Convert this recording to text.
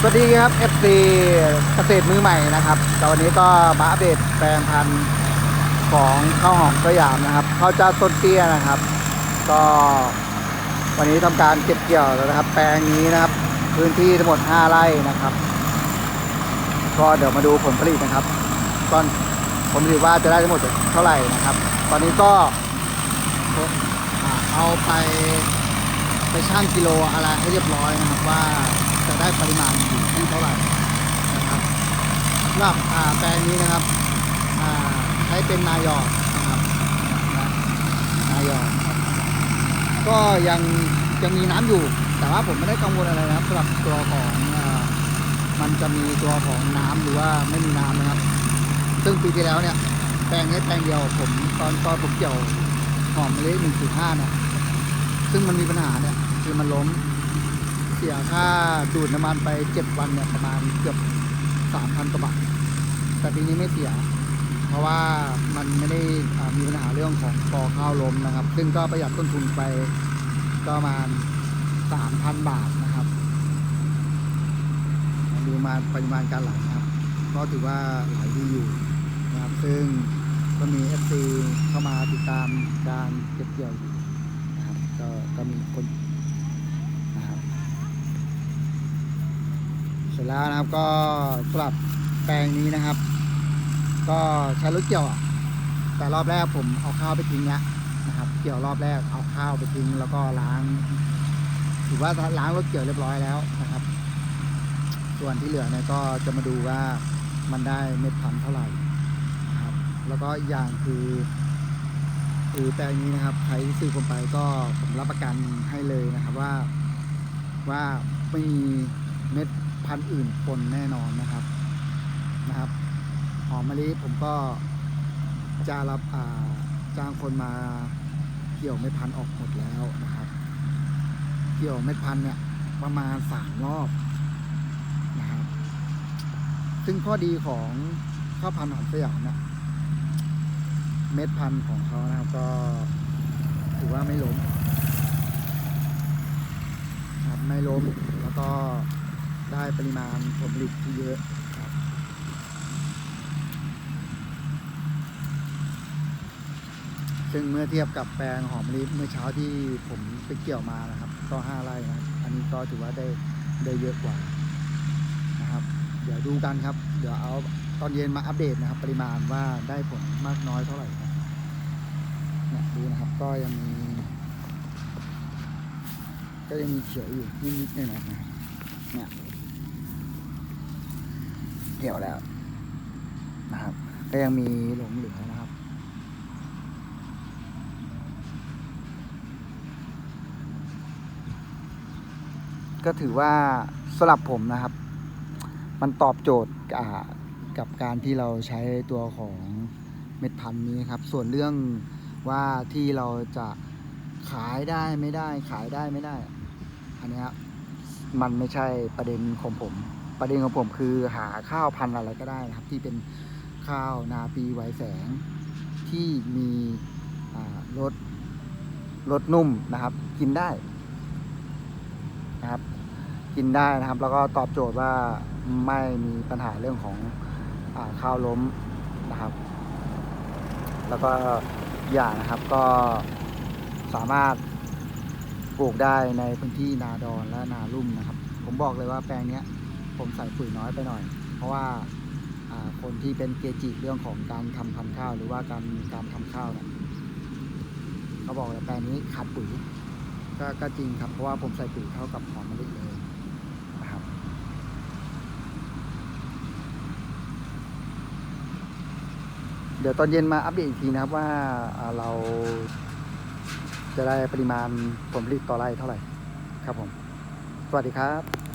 สวัสดีครับ FC เกษตรมือใหม่นะครับแต่วันนี้ก็มาอัปเดตแปลงพันธุ์ของข้าวหอมสยามนะครับข้าวจ้าต้นเตี้ยนะครับ ก็วันนี้ทำการเก็บเกี่ยวแล้วนะครับ แปลงนี้นะครับ พื้นที่ทั้งหมด 5 ไร่นะครับ ก็เดี๋ยวมาดูผลผลิตนะครับก่อนผลผลิตว่าจะได้ทั้งหมดเท่าไหร่นะครับ ตอนนี้ก็เอาไปไปชั่งกิโลอะไรให้เรียบร้อยนะครับว่า จะได้ปริมาณอยู่ที่เท่าไหร่นะครับสำหรับแปลงนี้นะครับใช้เป็นนายอดนะครับนายอดก็ยังยังมีน้ำอยู่ แต่ว่าผมไม่ได้กังวลอะไรนะครับสำหรับตัวของอมันจะมีตัวของน้ำหรือว่าไม่มีน้ำนะครับ ซึ่งปีที่แล้วเนี่ยแปลงนี้แปลงเดียวผมตอนตอนผมเกี่ยวหอมมะลิหนึ่งจุดห้าเนี่ยซึ่งมันมีปัญหาเนี่ยคือมันล้ม สียค่าดูดน้ำมันไปเจ็ดวันเนี่ยประมาณเกือบสามพันกว่าบาทแต่ปีนี้ไม่เสีย เพราะว่ามันไม่ได้มีปัญหาเรื่องของกอข้าวล้มนะครับ ซึ่งก็ประหยัดต้นทุนไปก็ประมาณสามพันบาทนะครับดูมาปริมาณการไหลนะครับ ก็ถือว่าไหลดีอยู่นะครับ ซึ่งก็มี FC เข้ามาติดตามการเก็บเกี่ยวอยู่นะครับก็ก็มีคนนะครับ เสร็จแล้วนะครับก็สำหรับแปลงนี้นะครับ ก็ใช้รถเกี่ยวแต่รอบแรกผมเอาข้าวไปทิ้งแล้วนะครับ เกี่ยวรอบแรกเอาข้าวไปทิ้งแล้วก็ล้าง ถือว่าล้างรถเกี่ยวเรียบร้อยแล้วนะครับ ส่วนที่เหลือเนี่ยก็จะมาดูว่ามันได้เม็ดพันธุ์เท่าไหร่นะครับ แล้วก็อีกอย่างคือคือแปลงนี้นะครับใครที่ซื้อผมไปก็ผมรับประกันให้เลยนะครับว่าว่าไม่มีเม็ด พันธุ์อื่นปนแน่นอนนะครับนะครับหอมมะลิผมก็จะรับจ้างคนมาเกี่ยวเม็ดพันธุ์ออกหมดแล้วนะครับ เกี่ยวเม็ดพันธุ์เนี่ยประมาณสามรอบนะครับ ซึ่งข้อดีของข้าวพันธุ์หอมสยามเนี่ยเม็ดพันธุ์ของเขานะครับก็ถือว่าไม่ล้มครับไม่ล้มแล้วก็ ได้ปริมาณผลผลิตที่เยอะครับซึ่งเมื่อเทียบกับแปลงหอมลิเมื่อเช้าที่ผมไปเกี่ยวมานะครับ ก็ห้าไร่นะอันนี้ก็ถือว่าได้ได้เยอะกว่านะครับ เดี๋ยวดูกันครับ เดี๋ยวเอาตอนเย็นมาอัปเดตนะครับ ปริมาณว่าได้ผลมากน้อยเท่าไหร่นะเนี่ยดูนะครับก็ยังมี ก็ยังมีเขียวอยู่นิดๆหน่อยๆนะเนี่ย เกี่ยวแล้วนะครับ ก็ยังมีหลงเหลือนะครับ ก็ถือว่าสำหรับผมนะครับ มันตอบโจทย์กับการที่เราใช้ตัวของเม็ดพันธุ์นี้ครับ ส่วนเรื่องว่าที่เราจะขายได้ไม่ได้ขายได้ไม่ได้ อันนี้ยมันไม่ใช่ประเด็นของผม ประเด็นของผมคือหาข้าวพันธุ์อะไรก็ได้นะครับ ที่เป็นข้าวนาปีไวแสง ที่มีรสรสนุ่มนะครับ กินได้นะครับ กินได้นะครับ แล้วก็ตอบโจทย์ว่าไม่มีปัญหาเรื่องของอข้าวล้มนะครับ แล้วก็อย่างนะครับก็สามารถปลูกได้ในพื้นที่นาดอนและนาลุ่มนะครับ ผมบอกเลยว่าแปลงนี้ ผมใส่ปุ๋ยน้อยไปหน่อย เพราะว่าคนที่เป็นเกจิเรื่องของการทำพันธุ์ข้าว หรือว่าการการทำข้าวเนี่ยเขาบอกแปลงนี้ขาดปุ๋ยก็ก็จริงครับเพราะว่าผมใส่ปุ๋ยเท่ากับหอมมะลิเลยนะครับ เดี๋ยวตอนเย็นมาอัปเดตอีกทีนะครับว่าเราจะได้ปริมาณผลผลิตต่อไร่เท่าไหร่ครับผม สวัสดีครับ